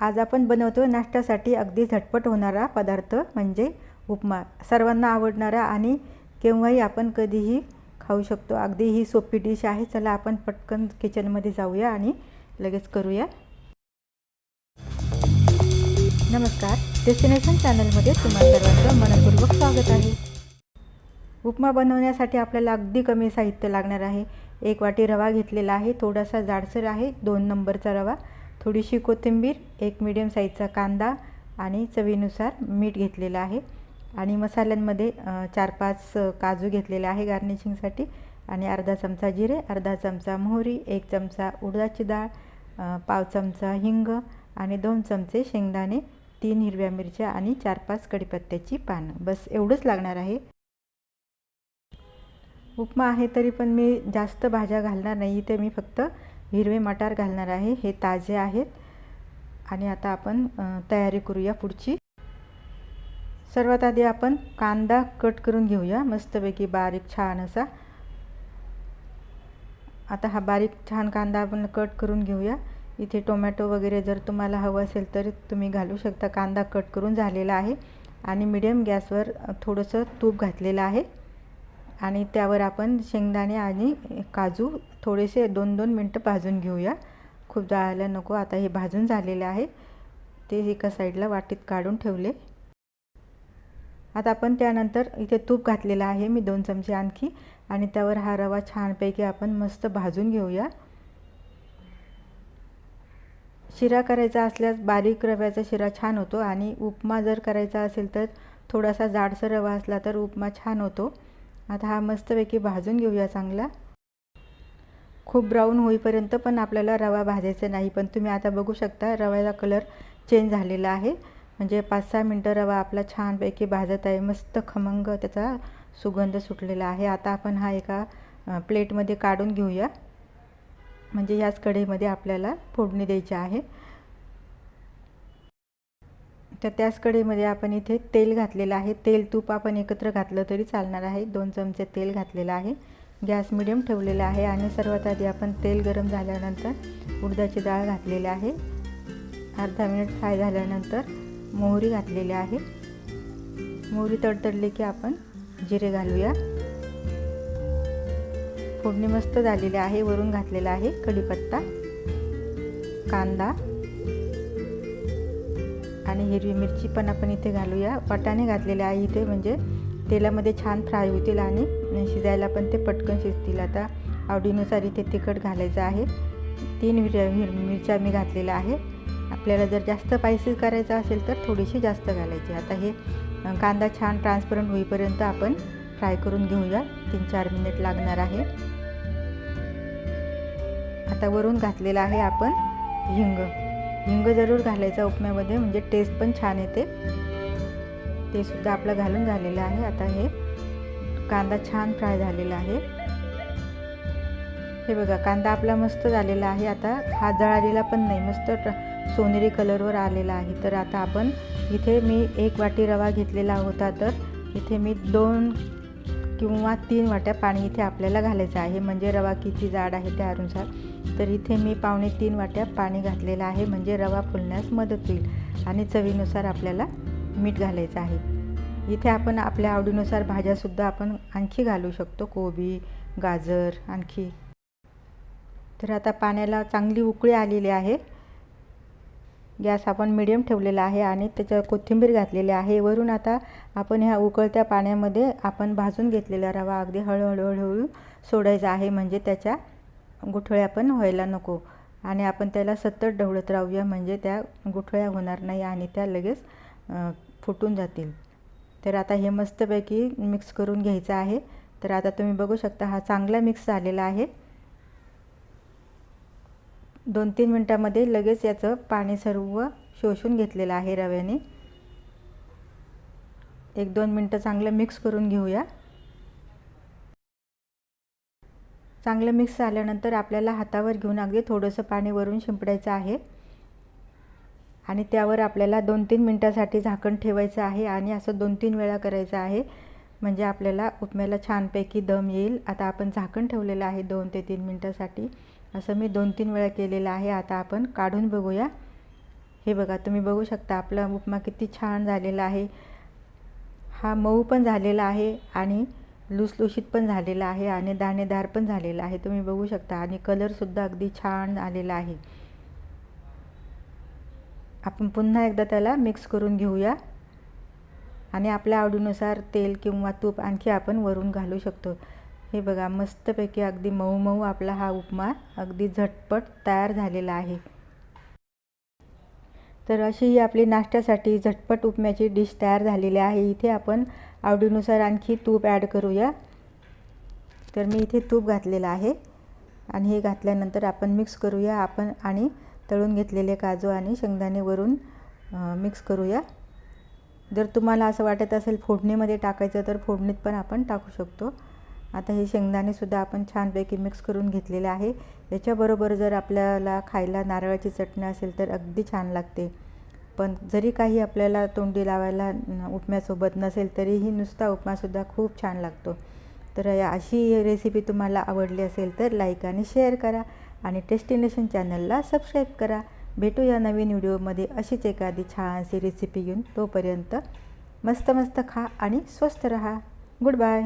आज आपण बनवतो नाश्त्यासाठी अगदी झटपट होणारा पदार्थ म्हणजे उपमा. सर्वांना आवडणारा आणि केव्हाही आपण कधीही खाऊ शकतो. अगदी ही सोपी डिश आहे. चला आपण पटकन किचनमध्ये जाऊया आणि लगेच करूया. नमस्कार. डेस्टिनेशन चॅनलमध्ये तुम्हा सर्वांचं मनपूर्वक स्वागत आहे. उपमा बनवण्यासाठी आपल्याला अगदी कमी साहित्य लागणार आहे. एक वाटी रवा घेतलेला आहे. थोडासा जाडसर आहे. दोन नंबरचा रवा. थोडीशी कोथिंबीर एक मिडियम साईजचा कांदा आणि चवीनुसार मीठ घेतलेलं आहे. आणि मसाल्यांमध्ये चार पाच काजू घेतलेले आहे गार्निशिंगसाठी आणि अर्धा चमचा जिरे अर्धा चमचा मोहरी एक चमचा उडदाची डाळ पाव चमचा हिंग आणि दोन चमचे शेंगदाणे तीन हिरव्या मिरच्या आणि चार पाच कढीपत्त्याची पानं. बस एवढंच लागणार आहे. उपमा आहे तरी पण मी जास्त भाज्या घालणार नाही इथे मी फक्त हिरवे मटार घालणार आहे. हे ताजे आहेत. आणि आता आपण तयारी करूया पुढची. सर्वात आधी आपण कांदा कट करून घेऊया. मस्तपैकी बारीक छान असा. आता हा बारीक छान कांदा आपण कट करून घेऊया. इथे टोमॅटो वगैरे जर तुम्हाला हवं असेल तर तुम्ही घालू शकता. कांदा कट करून झालेला आहे. आणि मिडियम गॅसवर थोडंसं तूप घातलेलं आहे. आणि त्यावर आपण शेंगदाणे आणि काजू थोडेसे दोन दोन मिनटं भाजून घेऊया. खूप जाळायला नको आता हे भाजून झालेले आहे. ते एका साईडला वाटीत काढून ठेवले. आता आपण त्यानंतर इथे तूप घातलेलं आहे मी दोन चमचे आणखी. आणि त्यावर हा रवा छानपैकी आपण मस्त भाजून घेऊया. शिरा करायचा असल्यास बारीक रव्याचा शिरा छान होतो. आणि उपमा जर करायचा असेल तर थोडासा जाडसर रवा असला तर उपमा छान होतो. आता हा मस्तपैकी भाजून घेऊया चांगला. खूप ब्राऊन होईपर्यंत पण आपल्याला रवा भाजायचा नाही पण तुम्ही आता बघू शकता रव्याचा कलर चेंज झालेला आहे. म्हणजे पाच सहा मिनटं रवा आपला छानपैकी भाजत आहे मस्त खमंग त्याचा सुगंध सुटलेला आहे. आता आपण हा एका प्लेटमध्ये काढून घेऊया. म्हणजे याच कढईमध्ये आपल्याला फोडणी द्यायची आहे. तर त्याच कढईमध्ये आपण इथे तेल घातलेलं आहे. तेल तूप आपण एकत्र घातलं तरी चालणार आहे. दोन चमचे तेल घातलेलं आहे. गॅस मिडियम ठेवलेला आहे आणि सर्वात आधी आपण तेल गरम झाल्यानंतर उडदाची डाळ घातलेली आहे. अर्धा मिनिट फ्राय झाल्यानंतर मोहरी घातलेली आहे. मोहरी तडतडली की आपण जिरे घालूया. फोडणी मस्त झालेली आहे. वरून घातलेला आहे कढीपत्ता कांदा आणि हिरवी मिरची पण आपण इथे घालूया. वाटाणे घातलेले आहे इथे म्हणजे तेलामध्ये छान फ्राय होतील आणि शिजायला पण ते पटकन शिजतील. आता आवडीनुसार इथे तिखट घालायचं आहे. तीन हिर मिरच्या मी घातलेल्या आहे. आपल्याला जर जास्त स्पायसी करायचं असेल तर थोडीशी जास्त घालायची. आता हे कांदा छान ट्रान्सपरंट होईपर्यंत आपण फ्राय करून घेऊया. तीन चार मिनिट लागणार आहे. आता वरून घातलेला आहे आपण हिंग. हिंग जरूर घालायचा उपम्यामध्ये म्हणजे टेस्ट पण छान येते. ते सुद्धा आपलं घालून झालेलं आहे. आता हे कांदा छान फ्राय झालेला आहे. हे बघा कांदा आपला मस्त झालेला आहे. आता हा जळालेला पण नाही मस्त सोनेरी कलरवर आलेला आहे. तर आता आपण इथे मी एक वाटी रवा घेतलेला होता तर इथे मी दोन किंवा तीन वाट्या पाणी इथे आपल्याला घालायचं आहे. म्हणजे रवा किती जाड आहे त्यानुसार. तर इथे मी पावणे तीन वाट्या पाणी घातलेलं आहे म्हणजे रवा फुलण्यास मदत होईल आणि चवीनुसार आपल्याला मीठ घालायचं आहे. इथे आपण आपल्या आवडीनुसार भाज्यासुद्धा आपण आणखी घालू शकतो कोबी गाजर आणखी. तर आता पाण्याला चांगली उकळी आलेली आहे. गॅस आपण मिडियम ठेवलेला आहे आणि त्याच्यावर कोथिंबीर घातलेली आहे. वरून आता आपण ह्या उकळत्या पाण्यामध्ये आपण भाजून घेतलेला रवा अगदी हळूहळू हळूहळू सोडायचा आहे म्हणजे त्याच्या गुठळ्या पण व्हायला नको. आणि आपण त्याला सतत ढवळत राहूया म्हणजे त्या गुठळ्या होणार नाही आणि त्या लगेच फुटून जातील. तर आता हे मस्तपैकी मिक्स करून घ्यायचं आहे. तर आता तुम्ही बघू शकता हा चांगला मिक्स झालेला आहे. दोन तीन मिनटामध्ये लगेच याचं पाणी सर्व शोषून घेतलेलं आहे रव्याने. एक दोन मिनटं चांगलं मिक्स करून घेऊया. चांगलं मिक्स झाल्यानंतर आपल्याला हातावर घेऊन अगदी थोडंसं पाणी वरून शिंपडायचं आहे. आणि त्यावर आपल्याला दोन तीन मिनटासाठी झाकण ठेवायचं आहे आणि असं दोन तीन वेळा करायचं आहे. म्हणजे आपल्याला उपम्याला छानपैकी दम येईल. आता आपण झाकण ठेवलेलं आहे दोन ते तीन मिनटासाठी. असं मी दोन तीन वेळा केलेलं आहे. आता आपण काढून बघूया. हे बघा तुम्ही बघू शकता आपला उपमा किती छान झालेला आहे. हा मऊ पण झालेला आहे आणि लुसलुशीत पण झालेला आहे आणि दाणेदार पण झालेला आहे. तुम्ही बघू शकता आणि कलरसुद्धा अगदी छान आलेला आहे. आपण पुन्हा एकदा त्याला मिक्स करून घेऊया. आणि आपल्या आवडीनुसार तेल किंवा तूप आणखी आपण वरून घालू शकतो. हे बघा मस्तपैकी अगदी मऊ मऊ आपला हा उपमा अगदी झटपट तयार झालेला आहे. तर अशी ही आपली नाश्त्यासाठी झटपट उपम्याची डिश तयार झालेली आहे. इथे आपण आवडीनुसार आणखी तूप ॲड करूया. तर मी इथे तूप घातलेलं आहे आणि हे घातल्यानंतर आपण मिक्स करूया. आपण आणि तळून घेतलेले काजू आणि शेंगदाणे वरून मिक्स करूया. जर तुम्हाला असं वाटत असेल फोडणीमध्ये टाकायचं तर फोडणीत पण आपण टाकू शकतो. आता हे शेंगदाणेसुद्धा आपण छानपैकी मिक्स करून घेतलेले आहे. याच्याबरोबर जर आपल्याला खायला नारळाची चटणी असेल तर अगदी छान लागते. पण जरी काही आपल्याला तोंडी लावायला उपम्यासोबत नसेल तरीही नुसता उपमासुद्धा खूप छान लागतो. तर अशी रेसिपी तुम्हाला आवडली असेल तर लाईक आणि शेअर करा आणि टेस्टिनेशन चॅनलला सबस्क्राईब करा. भेटू या नवीन व्हिडिओमध्ये अशीच एखादी छानशी रेसिपी घेऊन. तोपर्यंत मस्त मस्त खा आणि स्वस्त रहा. Good bye